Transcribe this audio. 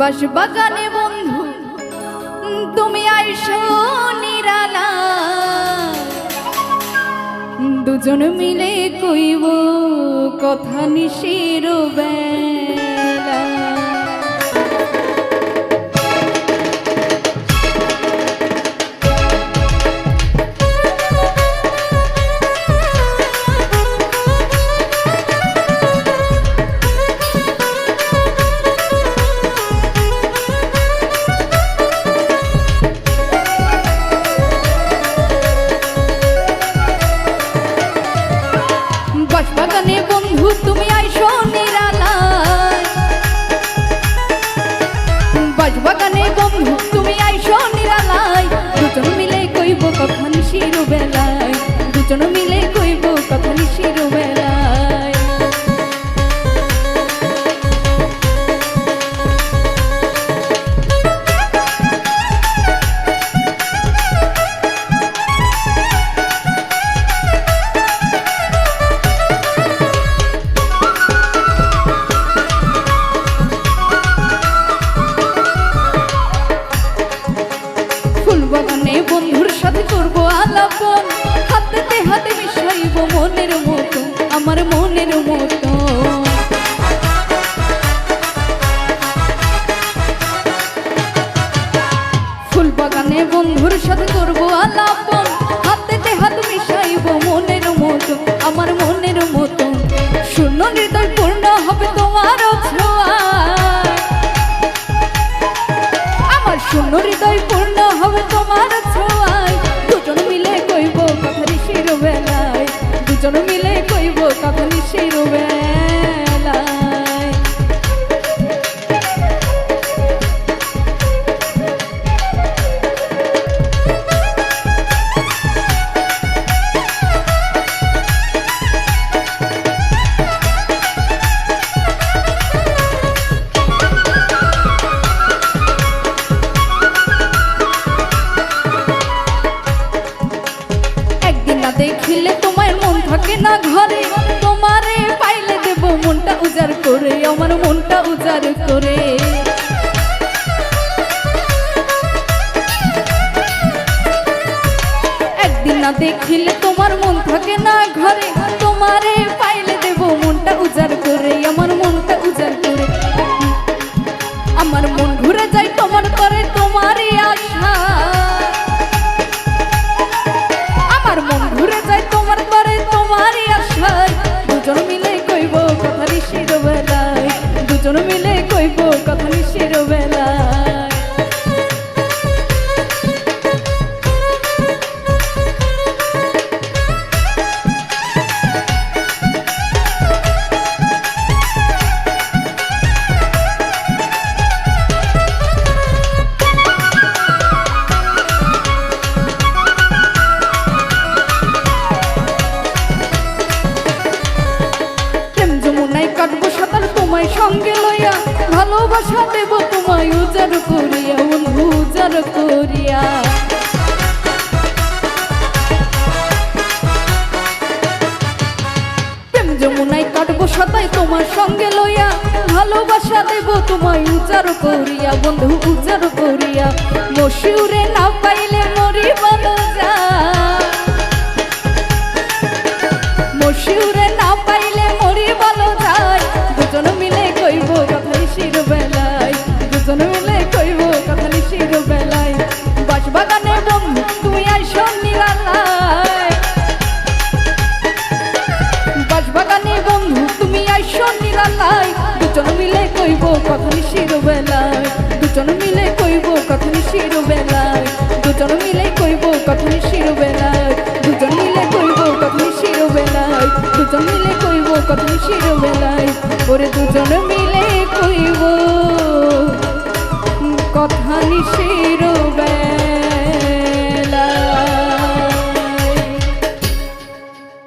বাস বাগানে বন্ধু তুমি আইসো নিরালা। দুজন মিলে কইব কথা নিশির বেলা মিশাইব মনের মতো, আমার মনের মতো। ফুল বাগানে বন্ধুর সাথে করব আলাপন হাতে হাত মিশাইব মনের মতো, আমার মনের মতো। শূন্য হৃদয় পূর্ণ হবে তোমার আমার মনটা উজাড় করে। একদিন না দেখিলে তোমার মন থাকে না ঘরে, তোমারে পাইলে দেব মনটা উজাড় করে। আমার মনটা তোমায় সঙ্গে লইয়া ভালোবাসা দেব, তোমায় উজাড় করিয়া, বন্ধু, উজাড় করিয়া। তোমার সঙ্গে লইয়া, ভালোবাসা দেব, তোমায় উজাড় করিয়া, বন্ধু, উজাড় করিয়া। মশিউরে না পাইলে মরি যা। মশিউরে নিরালায়, দুজন মিলে কইব কথা নিশির বেলায়। দুজন মিলে কইব কথা নিশির বেলায়। দুজন মিলে কইব কথা নিশির বেলায়। দুজন মিলে কইব কথা নিশির বেলায়। দুজন মিলে কইব কথা নিশির বেলায়। ওরে দুজন